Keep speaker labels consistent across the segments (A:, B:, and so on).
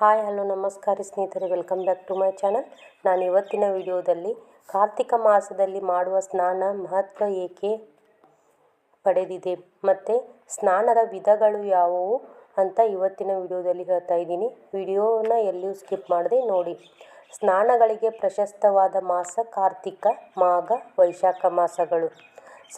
A: Hi, hello, ನಮಸ್ಕಾರ ಸ್ನೇಹಿತರೆ, welcome back to my channel. ನಾನು ಇವತ್ತಿನ ವಿಡಿಯೋದಲ್ಲಿ ಕಾರ್ತಿಕ ಮಾಸದಲ್ಲಿ ಮಾಡುವ ಸ್ನಾನ ಮಹತ್ವ ಏಕೆ ಪಡೆದಿದೆ ಮತ್ತು ಸ್ನಾನದ ವಿಧಗಳು ಯಾವುವು ಅಂತ ಇವತ್ತಿನ ವಿಡಿಯೋದಲ್ಲಿ ಹೇಳ್ತಾ ಇದ್ದೀನಿ. ವಿಡಿಯೋನ ಎಲ್ಲಿಯೂ ಸ್ಕಿಪ್ ಮಾಡದೆ ನೋಡಿ. ಸ್ನಾನಗಳಿಗೆ ಪ್ರಶಸ್ತವಾದ ಮಾಸ ಕಾರ್ತಿಕ, ಮಾಘ, ವೈಶಾಖ ಮಾಸಗಳು.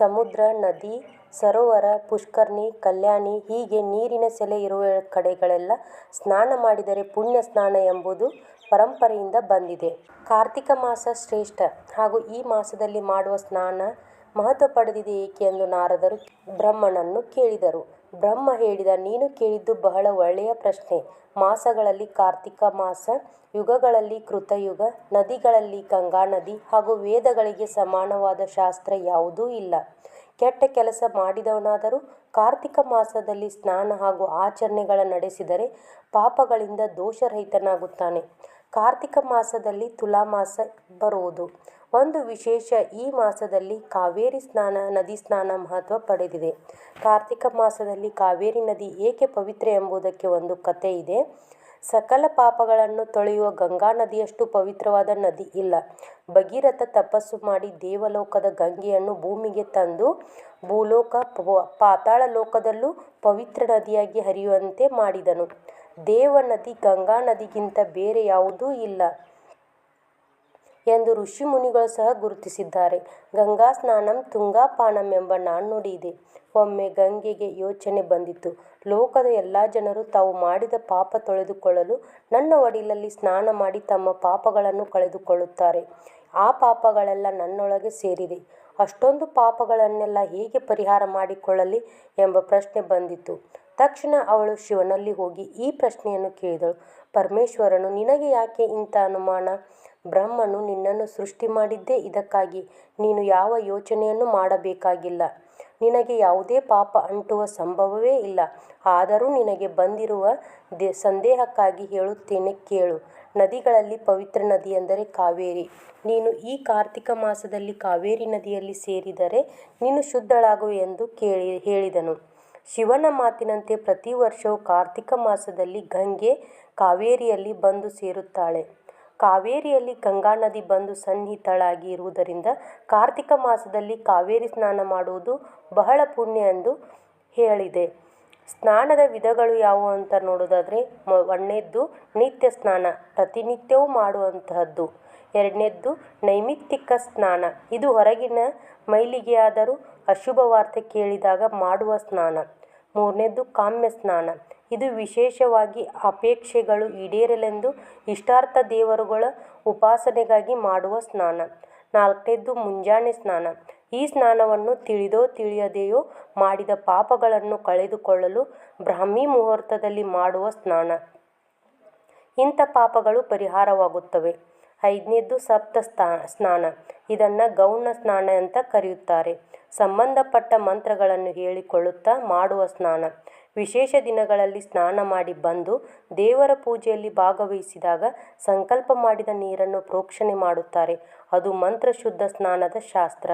A: ಸಮುದ್ರ, ನದಿ ಸರೋವರ, ಪುಷ್ಕರಣಿ, ಕಲ್ಯಾಣಿ ಹೀಗೆ ನೀರಿನ ಸೆಲೆ ಇರುವ ಕಡೆಗಳೆಲ್ಲ ಸ್ನಾನ ಮಾಡಿದರೆ ಪುಣ್ಯ ಸ್ನಾನ ಎಂಬುದು ಪರಂಪರೆಯಿಂದ ಬಂದಿದೆ. ಕಾರ್ತಿಕ ಮಾಸ ಶ್ರೇಷ್ಠ ಹಾಗೂ ಈ ಮಾಸದಲ್ಲಿ ಮಾಡುವ ಸ್ನಾನ ಮಹತ್ವ ಪಡೆದಿದೆ ಏಕೆ ಎಂದು ನಾರದರು ಬ್ರಹ್ಮನನ್ನು ಕೇಳಿದರು. ಬ್ರಹ್ಮ ಹೇಳಿದ, ನೀನು ಕೇಳಿದ್ದು ಬಹಳ ಒಳ್ಳೆಯ ಪ್ರಶ್ನೆ. ಮಾಸಗಳಲ್ಲಿ ಕಾರ್ತಿಕ ಮಾಸ, ಯುಗಗಳಲ್ಲಿ ಕೃತಯುಗ, ನದಿಗಳಲ್ಲಿ ಗಂಗಾ ನದಿ ಹಾಗೂ ವೇದಗಳಿಗೆ ಸಮಾನವಾದ ಶಾಸ್ತ್ರ ಯಾವುದೂ ಇಲ್ಲ. ಕೆಟ್ಟ ಕೆಲಸ ಮಾಡಿದವನಾದರೂ ಕಾರ್ತಿಕ ಮಾಸದಲ್ಲಿ ಸ್ನಾನ ಹಾಗೂ ಆಚರಣೆಗಳ ನಡೆಸಿದರೆ ಪಾಪಗಳಿಂದ ದೋಷರಹಿತನಾಗುತ್ತಾನೆ. ಕಾರ್ತಿಕ ಮಾಸದಲ್ಲಿ ತುಲಾ ಮಾಸ ಬರುವುದು. ಒಂದು ವಿಶೇಷ ಈ ಮಾಸದಲ್ಲಿ ಕಾವೇರಿ ಸ್ನಾನ, ನದಿ ಸ್ನಾನ ಮಹತ್ವ ಪಡೆದಿದೆ. ಕಾರ್ತಿಕ ಮಾಸದಲ್ಲಿ ಕಾವೇರಿ ನದಿ ಏಕೆ ಪವಿತ್ರ ಎಂಬುದಕ್ಕೆ ಒಂದು ಕಥೆ ಇದೆ ಸಕಲ ಪಾಪಗಳನ್ನು ತೊಳೆಯುವ ಗಂಗಾ ನದಿಯಷ್ಟು ಪವಿತ್ರವಾದ ನದಿ ಇಲ್ಲ. ಭಗೀರಥ ತಪಸ್ಸು ಮಾಡಿ ದೇವಲೋಕದ ಗಂಗೆಯನ್ನು ಭೂಮಿಗೆ ತಂದು ಭೂಲೋಕ ಪಾತಾಳ ಲೋಕದಲ್ಲೂ ಪವಿತ್ರ ನದಿಯಾಗಿ ಹರಿಯುವಂತೆ ಮಾಡಿದನು. ದೇವ ನದಿ ಗಂಗಾ ನದಿಗಿಂತ ಬೇರೆ ಯಾವುದೂ ಇಲ್ಲ. ಎಂದು ಋಷಿ ಮುನಿಗಳು ಸಹ ಗುರುತಿಸಿದ್ದಾರೆ. ಗಂಗಾ ಸ್ನಾನಂ ತುಂಗಾಪಾನಂ ಎಂಬ ನಾಣ್ಣುಡಿ ಇದೆ. ಒಮ್ಮೆ ಗಂಗೆಗೆ ಯೋಚನೆ ಬಂದಿತು. ಲೋಕದ ಎಲ್ಲ ಜನರು ತಾವು ಮಾಡಿದ ಪಾಪ ತೊಳೆದುಕೊಳ್ಳಲು ನನ್ನ ಒಡಿಲಲ್ಲಿ ಸ್ನಾನ ಮಾಡಿ ತಮ್ಮ ಪಾಪಗಳನ್ನು ಕಳೆದುಕೊಳ್ಳುತ್ತಾರೆ. ಆ ಪಾಪಗಳೆಲ್ಲ ನನ್ನೊಳಗೆ ಸೇರಿದೆ. ಅಷ್ಟೊಂದು ಪಾಪಗಳನ್ನೆಲ್ಲ ಹೇಗೆ ಪರಿಹಾರ ಮಾಡಿಕೊಳ್ಳಲಿ ಎಂಬ ಪ್ರಶ್ನೆ ಬಂದಿತು. ತಕ್ಷಣ ಅವಳು ಶಿವನಲ್ಲಿ ಹೋಗಿ ಈ ಪ್ರಶ್ನೆಯನ್ನು ಕೇಳಿದಳು. ಪರಮೇಶ್ವರನು, ನಿನಗೆ ಯಾಕೆ ಇಂಥ ಅನುಮಾನ? ಬ್ರಹ್ಮನು ನಿನ್ನನ್ನು ಸೃಷ್ಟಿ ಮಾಡಿದ್ದೇ ಇದಕ್ಕಾಗಿ. ನೀನು ಯಾವ ಯೋಚನೆಯನ್ನು ಮಾಡಬೇಕಾಗಿಲ್ಲ. ನಿನಗೆ ಯಾವುದೇ ಪಾಪ ಅಂಟುವ ಸಂಭವವೇ ಇಲ್ಲ. ಆದರೂ ನಿನಗೆ ಬಂದಿರುವ ದೆ, ಸಂದೇಹಕ್ಕಾಗಿ ಹೇಳುತ್ತೇನೆ ಕೇಳು. ನದಿಗಳಲ್ಲಿ ಪವಿತ್ರ ನದಿ ಎಂದರೆ ಕಾವೇರಿ. ನೀನು ಈ ಕಾರ್ತಿಕ ಮಾಸದಲ್ಲಿ ಕಾವೇರಿ ನದಿಯಲ್ಲಿ ಸೇರಿದರೆ ನೀನು ಶುದ್ಧಳಾಗು ಎಂದು ಕೇಳಿ, ಹೇಳಿದನು. ಶಿವನ ಮಾತಿನಂತೆ ಪ್ರತಿ ವರ್ಷವೂ ಕಾರ್ತಿಕ ಮಾಸದಲ್ಲಿ ಗಂಗೆ ಕಾವೇರಿಯಲ್ಲಿ ಬಂದು ಸೇರುತ್ತಾಳೆ. ಕಾವೇರಿಯಲ್ಲಿ ಗಂಗಾ ನದಿ ಬಂದು ಸನ್ನಿಹಿತಳಾಗಿ ಇರುವುದರಿಂದ ಕಾರ್ತಿಕ ಮಾಸದಲ್ಲಿ ಕಾವೇರಿ ಸ್ನಾನ ಮಾಡುವುದು ಬಹಳ ಪುಣ್ಯ ಎಂದು ಹೇಳಿದೆ. ಸ್ನಾನದ ವಿಧಗಳು ಯಾವುವು ಅಂತ ನೋಡೋದಾದರೆ ಒಂದನೇದ್ದು ನಿತ್ಯ ಸ್ನಾನ, ಪ್ರತಿನಿತ್ಯವೂ ಮಾಡುವಂತಹದ್ದು. ಎರಡನೇದ್ದು ನೈಮಿತ್ತಿಕ ಸ್ನಾನ, ಇದು ಹೊರಗಿನ ಮೈಲಿಗೆಯಾದರೂ ಅಶುಭ ವಾರ್ತೆ ಕೇಳಿದಾಗ ಮಾಡುವ ಸ್ನಾನ. ಮೂರನೇದ್ದು ಕಾಮ್ಯ ಸ್ನಾನ ಇದು ವಿಶೇಷವಾಗಿ ಅಪೇಕ್ಷೆಗಳು ಈಡೇರಲೆಂದು ಇಷ್ಟಾರ್ಥ ದೇವರುಗಳ ಉಪಾಸನೆಗಾಗಿ ಮಾಡುವ ಸ್ನಾನ. ನಾಲ್ಕನೇದ್ದು ಮುಂಜಾನೆ ಸ್ನಾನ. ಈ ಸ್ನಾನವನ್ನು ತಿಳಿದೋ ತಿಳಿಯದೆಯೋ ಮಾಡಿದ ಪಾಪಗಳನ್ನು ಕಳೆದುಕೊಳ್ಳಲು ಬ್ರಾಹ್ಮಿ ಮುಹೂರ್ತದಲ್ಲಿ ಮಾಡುವ ಸ್ನಾನ. ಇಂಥ ಪಾಪಗಳು ಪರಿಹಾರವಾಗುತ್ತವೆ. ಐದನೇದ್ದು ಸಪ್ತ ಸ್ಥಾ ಸ್ನಾನ. ಇದನ್ನು ಗೌಣ ಸ್ನಾನ ಅಂತ ಕರೆಯುತ್ತಾರೆ. ಸಂಬಂಧಪಟ್ಟ ಮಂತ್ರಗಳನ್ನು ಹೇಳಿಕೊಳ್ಳುತ್ತಾ ಮಾಡುವ ಸ್ನಾನ. ವಿಶೇಷ ದಿನಗಳಲ್ಲಿ ಸ್ನಾನ ಮಾಡಿ ಬಂದು ದೇವರ ಪೂಜೆಯಲ್ಲಿ ಭಾಗವಹಿಸಿದಾಗ ಸಂಕಲ್ಪ ಮಾಡಿದ ನೀರನ್ನು ಪ್ರೋಕ್ಷಣೆ ಮಾಡುತ್ತಾರೆ. ಅದು ಮಂತ್ರಶುದ್ಧ ಸ್ನಾನದ ಶಾಸ್ತ್ರ.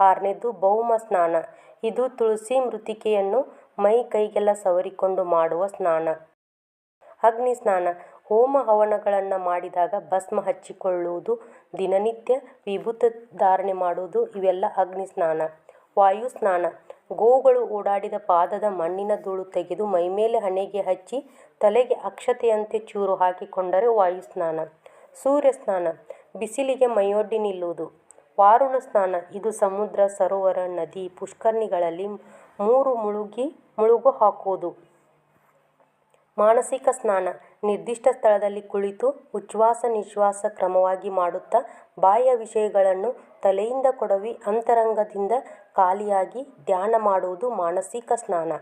A: ಆರನೇದು, ಭೌಮ ಸ್ನಾನ. ಇದು ತುಳಸಿ ಮೃತಿಕೆಯನ್ನು ಮೈ ಕೈಗೆಲ್ಲ ಸವರಿಕೊಂಡು ಮಾಡುವ ಸ್ನಾನ. ಅಗ್ನಿ ಸ್ನಾನ. ಹೋಮ ಹವನಗಳನ್ನು ಮಾಡಿದಾಗ ಭಸ್ಮ ಹಚ್ಚಿಕೊಳ್ಳುವುದು, ದಿನನಿತ್ಯ ವಿಭೂತ ಧಾರಣೆ ಮಾಡುವುದು, ಇವೆಲ್ಲ ಅಗ್ನಿ ಸ್ನಾನ. ವಾಯು ಸ್ನಾನ. ಗೋವುಗಳು ಓಡಾಡಿದ ಪಾದದ ಮಣ್ಣಿನ ಧೂಳು ತೆಗೆದು ಮೈಮೇಲೆ ಹಣೆಗೆ ಹಚ್ಚಿ ತಲೆಗೆ ಅಕ್ಷತೆಯಂತೆ ಚೂರು ಹಾಕಿಕೊಂಡರೆ ವಾಯು ಸ್ನಾನ. ಸೂರ್ಯ ಸ್ನಾನ. ಬಿಸಿಲಿಗೆ ಮೈಯೊಡ್ಡಿ ನಿಲ್ಲುವುದು. ವಾರುಣ ಸ್ನಾನ. ಇದು ಸಮುದ್ರ, ಸರೋವರ, ನದಿ, ಪುಷ್ಕರ್ಣಿಗಳಲ್ಲಿ ಮೂರು ಮುಳುಗಿ ಮುಳುಗು ಹಾಕುವುದು. ಮಾನಸಿಕ ಸ್ನಾನ. ನಿರ್ದಿಷ್ಟ ಸ್ಥಳದಲ್ಲಿ ಕುಳಿತು ಉಚ್ಛ್ವಾಸ ನಿಶ್ವಾಸ ಕ್ರಮವಾಗಿ ಮಾಡುತ್ತಾ ಬಾಹ್ಯ ವಿಷಯಗಳನ್ನು ತಲೆಯಿಂದ ಕೊಡವಿ ಅಂತರಂಗದಿಂದ ಖಾಲಿಯಾಗಿ ಧ್ಯಾನ ಮಾಡುವುದು ಮಾನಸಿಕ ಸ್ನಾನ,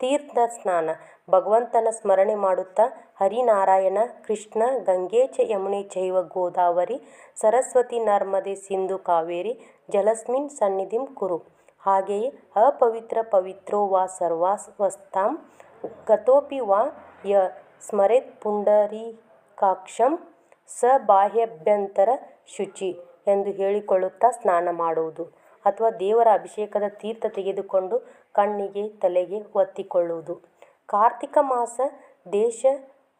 A: ತೀರ್ಥ ಸ್ನಾನ, ಭಗವಂತನ ಸ್ಮರಣೆ ಮಾಡುತ್ತಾ ಹರಿನಾರಾಯಣ, ಕೃಷ್ಣ, ಗಂಗೆ ಚ ಯಮುನೆ ಚೈವ ಗೋದಾವರಿ, ಸರಸ್ವತಿ ನರ್ಮದೆ ಸಿಂಧು ಕಾವೇರಿ, ಜಲಸ್ಮಿನ್ ಸನ್ನಿಧಿಂ ಕುರು. ಹಾಗೆಯೇ ಅಪವಿತ್ರ ಪವಿತ್ರೋ ವಾ ಸರ್ವಾಸ್ವಸ್ಥಾಂ ಗತೋಪಿ ವಾ ಯ ಸ್ಮರೆತ್ ಪುಂಡರೀಕಾಕ್ಷಂ ಸ ಬಾಹ್ಯಭ್ಯಂತರ ಶುಚಿ ಎಂದು ಹೇಳಿಕೊಳ್ಳುತ್ತಾ ಸ್ನಾನ ಮಾಡುವುದು ಅಥವಾ ದೇವರ ಅಭಿಷೇಕದ ತೀರ್ಥ ತೆಗೆದುಕೊಂಡು ಕಣ್ಣಿಗೆ ತಲೆಗೆ ಒತ್ತಿಕೊಳ್ಳುವುದು. ಕಾರ್ತಿಕ ಮಾಸ ದೇಶ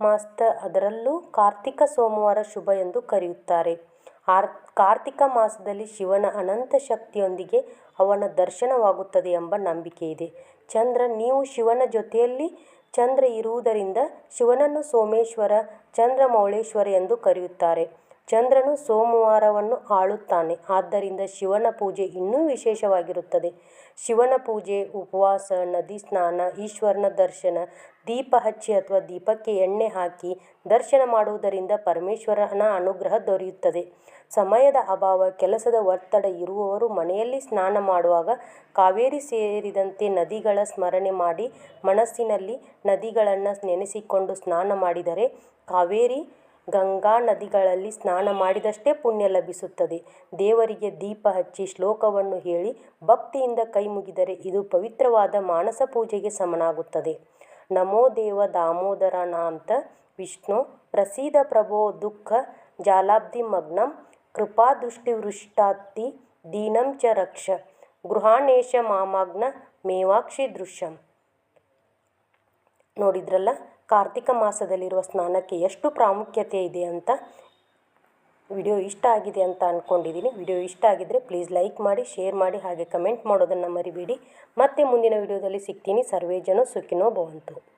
A: ಮಾಸ್ತ ಅದರಲ್ಲೂ ಕಾರ್ತಿಕ ಸೋಮವಾರ ಶುಭ ಎಂದು ಕರೆಯುತ್ತಾರೆ. ಆರ್ ಕಾರ್ತಿಕ ಮಾಸದಲ್ಲಿ ಶಿವನ ಅನಂತ ಶಕ್ತಿಯೊಂದಿಗೆ ಅವನ ದರ್ಶನವಾಗುತ್ತದೆ ಎಂಬ ನಂಬಿಕೆ ಇದೆ ಚಂದ್ರ, ನೀವು ಶಿವನ ಜೊತೆಯಲ್ಲಿ ಚಂದ್ರ ಇರುವುದರಿಂದ ಶಿವನನ್ನು ಸೋಮೇಶ್ವರ ಚಂದ್ರಮೌಳೇಶ್ವರ ಎಂದು ಕರೆಯುತ್ತಾರೆ. ಚಂದ್ರನು ಸೋಮವಾರವನ್ನು ಆಳುತ್ತಾನೆ. ಆದ್ದರಿಂದ ಶಿವನ ಪೂಜೆ ಇನ್ನೂ ವಿಶೇಷವಾಗಿರುತ್ತದೆ. ಶಿವನ ಪೂಜೆ, ಉಪವಾಸ, ನದಿ ಸ್ನಾನ, ಈಶ್ವರನ ದರ್ಶನ, ದೀಪ ಹಚ್ಚಿ ಅಥವಾ ದೀಪಕ್ಕೆ ಎಣ್ಣೆ ಹಾಕಿ ದರ್ಶನ ಮಾಡುವುದರಿಂದ ಪರಮೇಶ್ವರನ ಅನುಗ್ರಹ ದೊರೆಯುತ್ತದೆ. ಸಮಯದ ಅಭಾವ, ಕೆಲಸದ ಒತ್ತಡ ಇರುವವರು ಮನೆಯಲ್ಲಿ ಸ್ನಾನ ಮಾಡುವಾಗ ಕಾವೇರಿ ಸೇರಿದಂತೆ ನದಿಗಳ ಸ್ಮರಣೆ ಮಾಡಿ ಮನಸ್ಸಿನಲ್ಲಿ ನದಿಗಳನ್ನು ನೆನೆಸಿಕೊಂಡು ಸ್ನಾನ ಮಾಡಿದರೆ ಕಾವೇರಿ ಗಂಗಾ ನದಿಗಳಲ್ಲಿ ಸ್ನಾನ ಮಾಡಿದಷ್ಟೇ ಪುಣ್ಯ ಲಭಿಸುತ್ತದೆ. ದೇವರಿಗೆ ದೀಪ ಹಚ್ಚಿ ಶ್ಲೋಕವನ್ನು ಹೇಳಿ ಭಕ್ತಿಯಿಂದ ಕೈ ಮುಗಿದರೆ ಇದು ಪವಿತ್ರವಾದ ಮಾನಸ ಪೂಜೆಗೆ ಸಮನಾಗುತ್ತದೆ. ನಮೋ ದೇವ ದಾಮೋದರನಾಂತ ವಿಷ್ಣು ಪ್ರಸೀದ ಪ್ರಭೋ ದುಃಖ ಜಾಲಾಬ್ಧಿ ಮಗ್ನಂ ಕೃಪಾದೃಷ್ಟಿವೃಷ್ಟಾತಿ ದೀನಂ ಚ ರಕ್ಷ. ಗೃಹಾಣೇಶ ಮಾಮಗ್ನ ಮೇವಾಕ್ಷಿ ದೃಶ್ಯಂ. ನೋಡಿದ್ರಲ್ಲ, ಕಾರ್ತಿಕ ಮಾಸದಲ್ಲಿರುವ ಸ್ನಾನಕ್ಕೆ ಎಷ್ಟು ಪ್ರಾಮುಖ್ಯತೆ ಇದೆ ಅಂತ? ವಿಡಿಯೋ ಇಷ್ಟ ಆಗಿದೆ ಅಂತ ಅಂದ್ಕೊಂಡಿದ್ದೀನಿ ವಿಡಿಯೋ ಇಷ್ಟ ಆಗಿದ್ದರೆ ಪ್ಲೀಸ್ ಲೈಕ್ ಮಾಡಿ, ಶೇರ್ ಮಾಡಿ, ಹಾಗೆ ಕಮೆಂಟ್ ಮಾಡೋದನ್ನು ಮರಿಬೇಡಿ. ಮತ್ತೆ ಮುಂದಿನ ವಿಡಿಯೋದಲ್ಲಿ ಸಿಗ್ತೀನಿ. ಸರ್ವೇ ಜನ ಸುಖಿನೋ ಭವಂತು.